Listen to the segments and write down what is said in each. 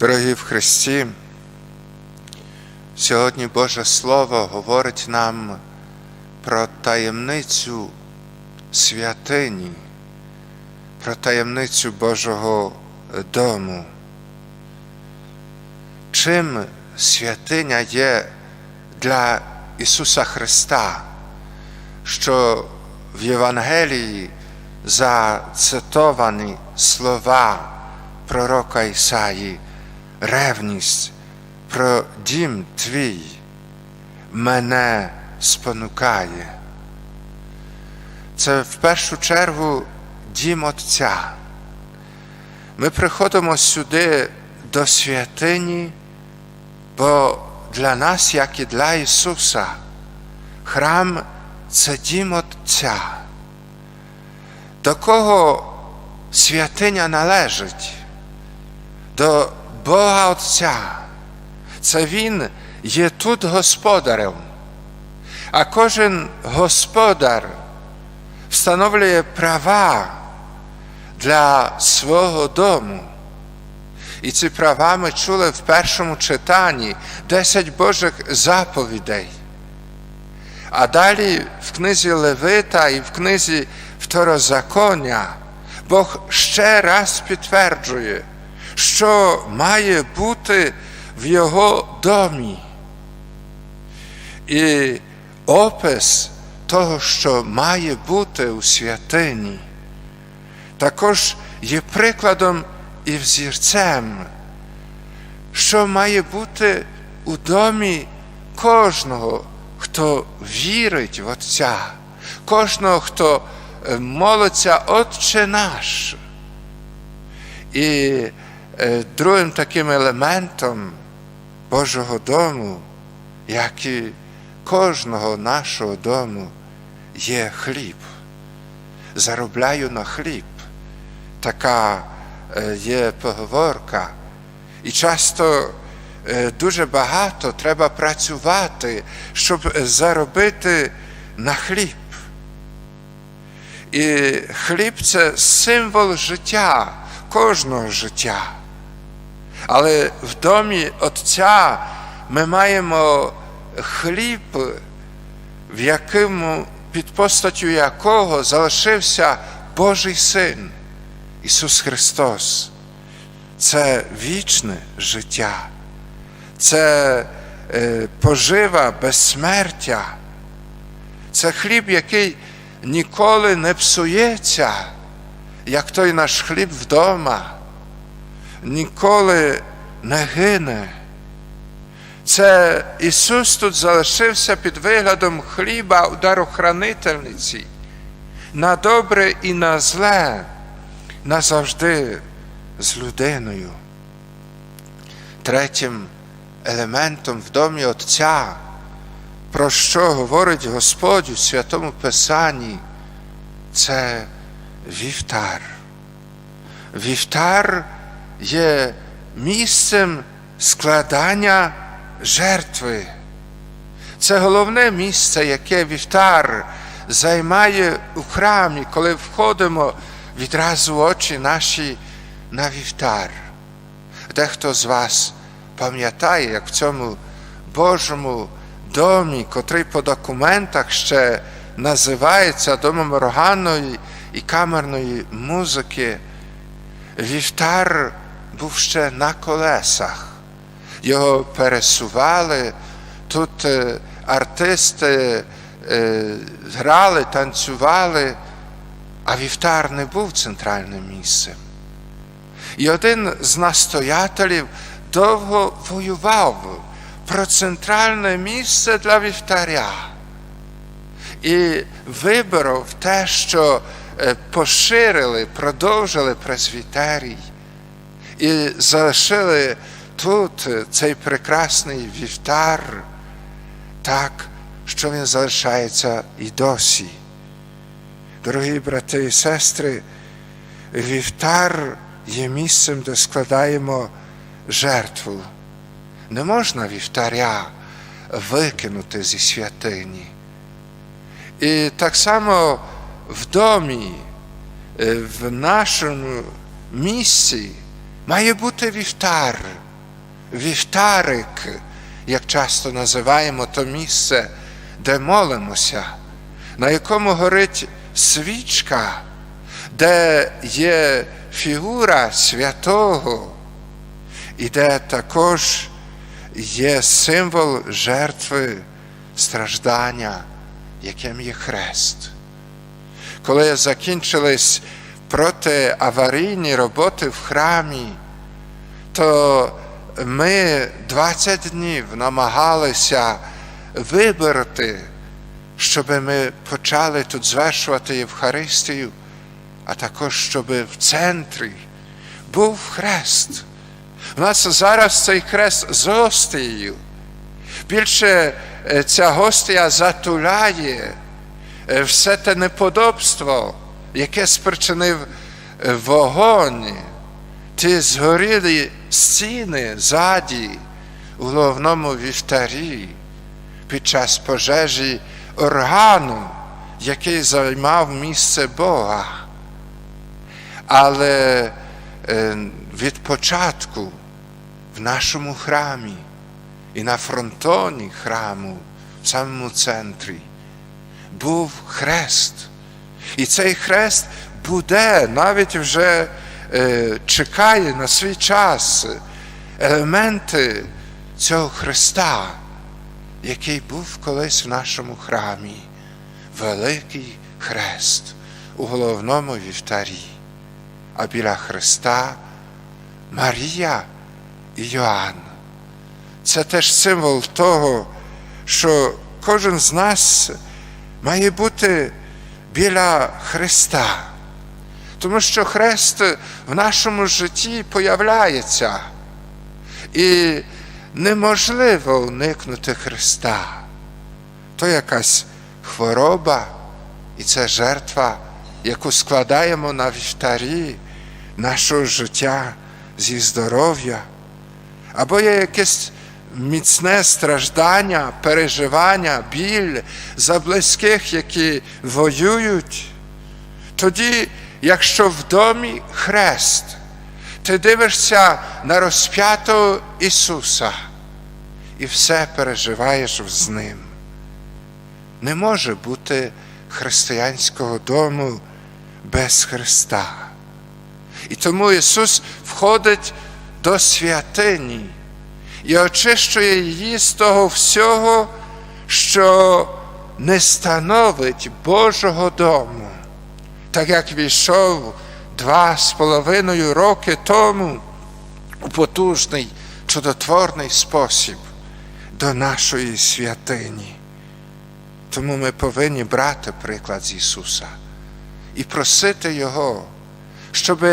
Дорогі в Христі, сьогодні Боже Слово говорить нам про таємницю святині, про таємницю Божого дому. Чим святиня є для Ісуса Христа, що в Євангелії зацитовані слова пророка Ісаї, ревність про дім твій мене спонукає. Це в першу чергу дім Отця. Ми приходимо сюди до святині, бо для нас, як і для Ісуса, храм це дім Отця. До кого святиня належить? До Бога Отця. Це Він є тут господарем. А кожен господар встановлює права для свого дому. І ці права ми чули в першому читанні 10 Божих заповідей. А далі в книзі Левита і в книзі Второзаконня Бог ще раз підтверджує, що має бути в його домі. І опис того, що має бути у святині, також є прикладом і взірцем, що має бути у домі кожного, хто вірить в Отця, кожного, хто молиться Отче наш. І другим таким елементом Божого дому, як і кожного нашого дому, є хліб. Заробляю на хліб. Така є поговорка. І часто дуже багато треба працювати, щоб заробити на хліб. І хліб це символ життя, кожного життя. Але в домі Отця ми маємо хліб, в якому під постаттю якого залишився Божий Син, Ісус Христос. Це вічне життя, це пожива безсмертя, це хліб, який ніколи не псується, як той наш хліб вдома, ніколи не гине. Це Ісус тут залишився під виглядом хліба у дарохранительниці, на добре і на зле, назавжди з людиною. Третім елементом в домі Отця, про що говорить Господь у Святому Писанні, це вівтар. Вівтар є місцем складання жертви. Це головне місце, яке вівтар займає у храмі, коли входимо відразу очі наші на вівтар. Дехто з вас пам'ятає, як в цьому Божому домі, котрий по документах ще називається домом органної і камерної музики, вівтар був ще на колесах. Його пересували, тут артисти грали, танцювали, а вівтар не був центральним місцем. І один з настоятелів довго воював про центральне місце для вівтаря. І виборов те, що поширили, продовжили пресвітерій, і залишили тут цей прекрасний вівтар, так, що він залишається і досі. Дорогі брати і сестри, вівтар є місцем, де складаємо жертву. Не можна вівтаря викинути зі святині. І так само в домі, в нашому місці має бути вівтар, вівтарик, як часто називаємо то місце, де молимося, на якому горить свічка, де є фігура святого, і де також є символ жертви страждання, яким є хрест. Коли закінчились протиаварійні роботи в храмі, то ми 20 днів намагалися вибороти, щоб ми почали тут звершувати Євхаристію, а також щоб в центрі був хрест. У нас зараз цей хрест з гостею. Більше е, ця гостя затуляє е, все те неподобство, яке спричинив е, вогонь, ті згорілі стіни ззаді у головному вівтарі під час пожежі органу, який займав місце Бога. Але е, від початку в нашому храмі і на фронтоні храму, в самому центрі, був хрест. І цей хрест буде, навіть вже е, чекає на свій час елементи цього Христа, який був колись в нашому храмі, великий хрест у головному вівтарі, а біля Христа Марія і Йоанн. Це теж символ того, що кожен з нас має бути біля Христа. Тому що Хрест в нашому житті появляється. І неможливо уникнути Христа. То якась хвороба, і це жертва, яку складаємо на вівтарі нашого життя зі здоров'я, або є якесь міцне страждання, переживання, біль за близьких, які воюють. Тоді, якщо в домі хрест, ти дивишся на розп'ятого Ісуса і все переживаєш з Ним. Не може бути християнського дому без Христа. І тому Ісус входить до святині і очищує її з того всього, що не становить Божого дому, так як війшов два з половиною роки тому у потужний чудотворний спосіб до нашої святині. Тому ми повинні брати приклад з Ісуса і просити Його, щоб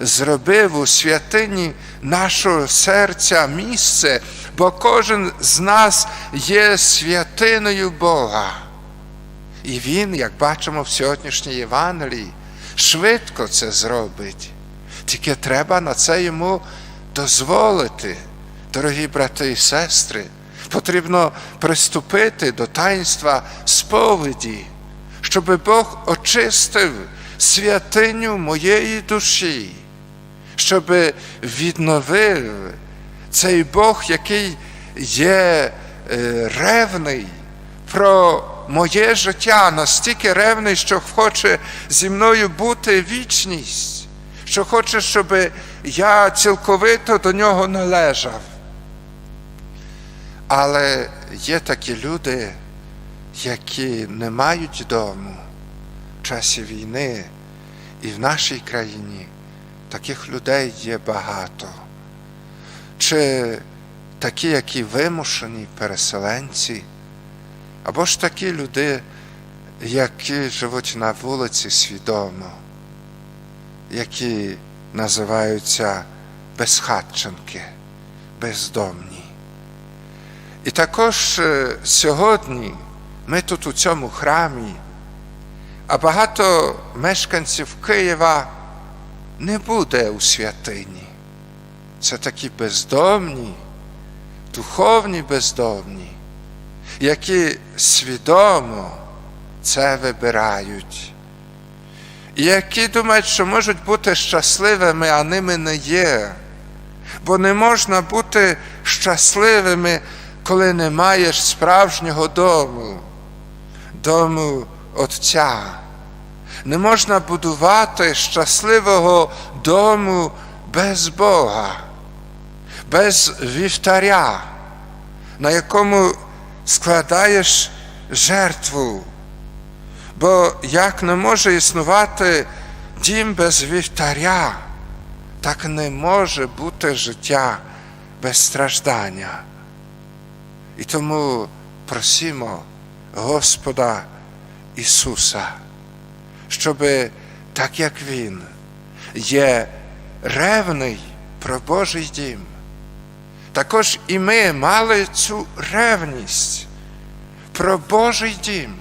зробив у святині нашого серця місце, бо кожен з нас є святиною Бога. І Він, як бачимо в сьогоднішній Євангелії, швидко це зробить. Тільки треба на це йому дозволити, дорогі брати і сестри. Потрібно приступити до таїнства сповіді, щоб Бог очистив святиню моєї душі, щоб відновив цей Бог, який є ревний про моє життя, настільки ревний, що хоче зі мною бути вічність, що хоче, щоб я цілковито до нього належав. Але є такі люди, які не мають дому часі війни, і в нашій країні таких людей є багато. Чи такі, які вимушені переселенці, або ж такі люди, які живуть на вулиці свідомо, які називаються безхатченки, бездомні. І також сьогодні ми тут у цьому храмі, а багато мешканців Києва не буде у святині. Це такі бездомні, духовні бездомні, які свідомо це вибирають, і які думають, що можуть бути щасливими, а ними не є. Бо не можна бути щасливими, коли не маєш справжнього дому, дому Отця. Не можна будувати щасливого дому без Бога, без вівтаря, на якому складаєш жертву. Бо як не може існувати дім без вівтаря, так не може бути життя без страждання. І тому просимо Господа Ісуса, щоб так як Він є ревний про Божий дім, також і ми мали цю ревність про Божий дім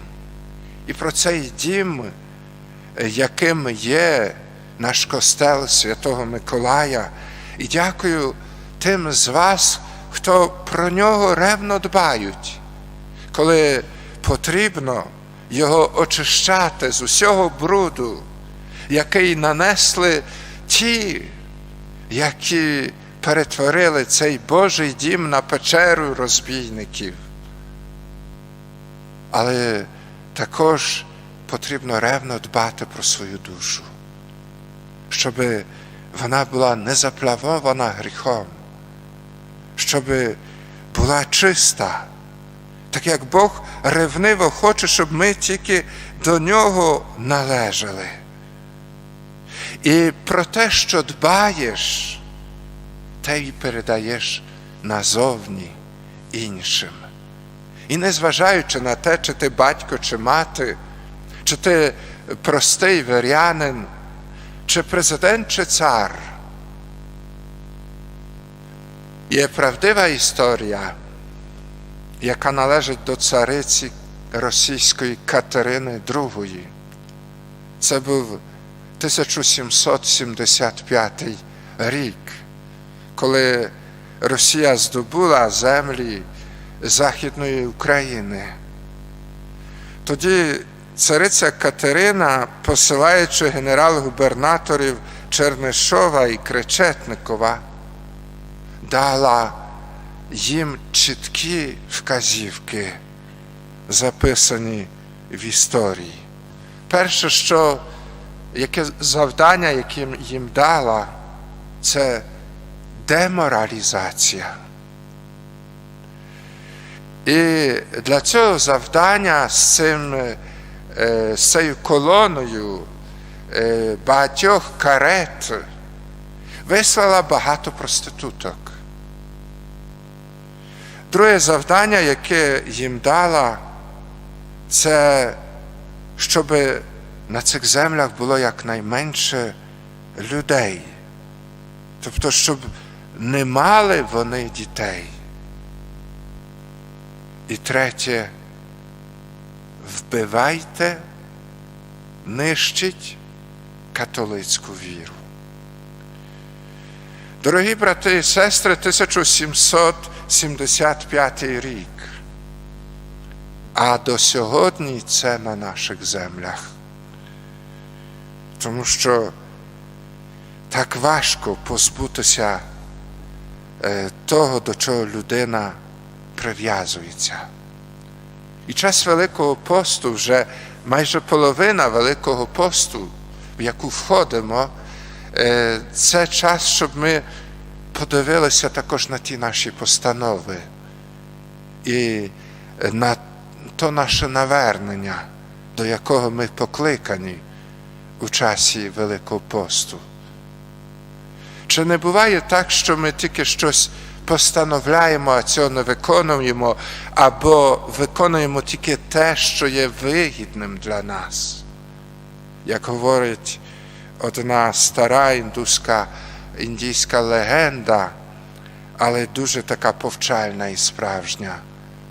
і про цей дім, яким є наш костел Святого Миколая. І дякую тим з вас, хто про нього ревно дбають, коли потрібно його очищати з усього бруду, який нанесли ті, які перетворили цей Божий дім на печеру розбійників. Але також потрібно ревно дбати про свою душу, щоб вона була не заплавована гріхом, щоб була чиста, так як Бог ревниво хоче, щоб ми тільки до нього належали. І про те, що дбаєш, те й передаєш назовні іншим. І незважаючи на те, чи ти батько, чи мати, чи ти простий вірянин, чи президент, чи цар. Є правдива історія, яка належить до цариці російської Катерини II. Це був 1775 рік, коли Росія здобула землі Західної України. Тоді цариця Катерина, посилаючи генерал-губернаторів Чернишова і Кречетникова, дала їм чіткі вказівки, записані в історії. Перше, що яке завдання, яке їм дала, це деморалізація. І для цього завдання з, цим, з цією колоною багатьох карет вислала багато проституток. Друге завдання, яке їм дала, це щоб на цих землях було якнайменше людей. Тобто, щоб не мали вони дітей. І третє, вбивайте, нищить католицьку віру. Дорогі брати і сестри, 1775 рік. А до сьогодні це на наших землях. Тому що так важко позбутися того, до чого людина прив'язується. І час Великого посту, вже майже половина Великого посту, в яку входимо, це час, щоб ми подивилися також на ті наші постанови і на то наше навернення, до якого ми покликані у часі Великого посту. Чи не буває так, що ми тільки щось постановляємо, а цього не виконуємо, або виконуємо тільки те, що є вигідним для нас? Як говорить одна стара індуська, індійська легенда, але дуже така повчальна і справжня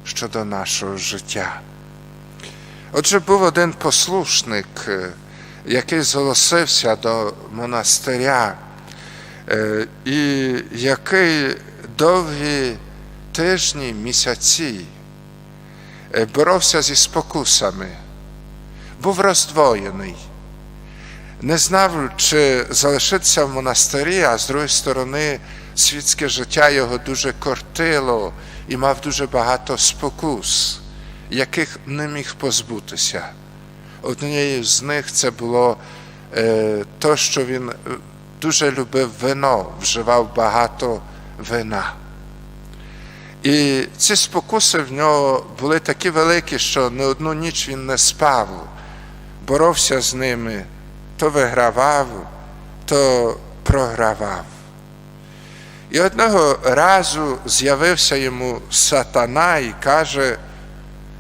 щодо нашого життя. Отже, був один послушник, який зголосився до монастиря, і який довгі тижні, місяці боровся зі спокусами, був роздвоєний, не знав, чи залишитися в монастирі, а з другої сторони світське життя його дуже кортило і мав дуже багато спокус, яких не міг позбутися. Однією з них це було е, то, що він е, дуже любив вино, вживав багато вина. І ці спокуси в нього були такі великі, що не одну ніч він не спав, боровся з ними, то вигравав, то програвав. І одного разу з'явився йому сатана і каже: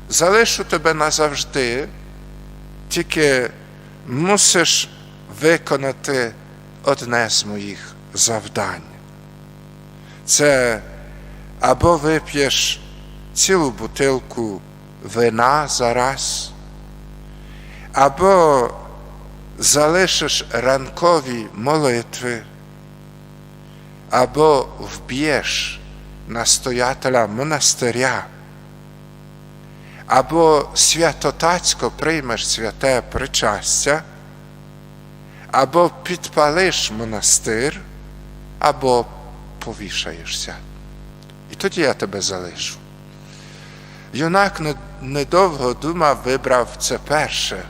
залишу тебе назавжди, тільки мусиш виконати одне з моїх завдань. Це або вип'єш цілу бутилку вина зараз, або залишиш ранкові молитви, або вб'єш настоятеля монастиря, або святотацько приймеш святе причастя, або підпалиш монастир, або повішаєшся. І тоді я тебе залишу. Юнак недовго думав, вибрав це перше,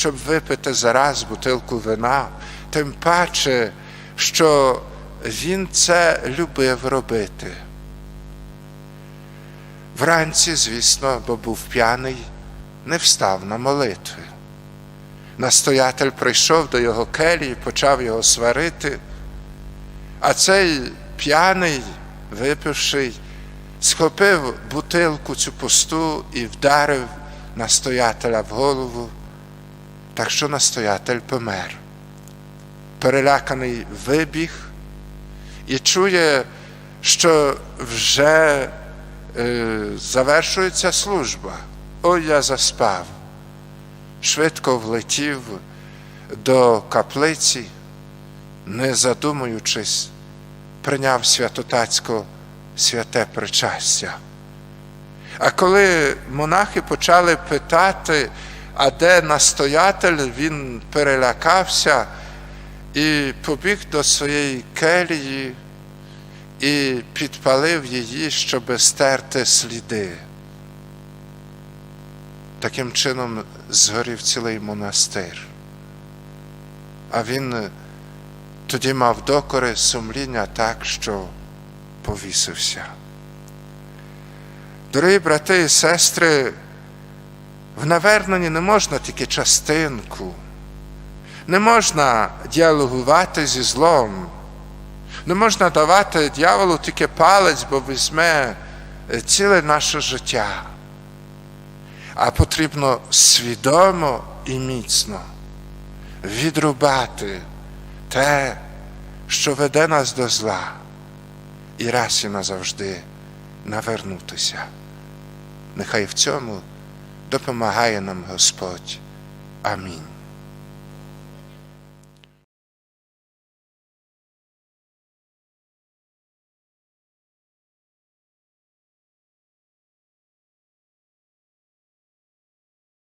щоб випити зараз бутилку вина, тим паче, що він це любив робити. Вранці, звісно, бо був п'яний, не встав на молитви. Настоятель прийшов до його келії, почав його сварити, а цей п'яний, випивший, схопив бутилку цю пусту і вдарив настоятеля в голову, так що настоятель помер. Переляканий вибіг і чує, що вже е, завершується служба. Ой, я заспав. Швидко влетів до каплиці, не задумуючись, прийняв святотацько святе причастя. А коли монахи почали питати, а де настоятель, він перелякався і побіг до своєї келії і підпалив її, щоб стерти сліди. Таким чином згорів цілий монастир. А він тоді мав докори сумління так, що повісився. Дорогі брати і сестри, в наверненні не можна тільки частинку, не можна діалогувати зі злом, не можна давати дьяволу тільки палець, бо візьме ціле наше життя. А потрібно свідомо і міцно відрубати те, що веде нас до зла, і раз і назавжди навернутися. Нехай в цьому допомагає нам Господь. Амінь.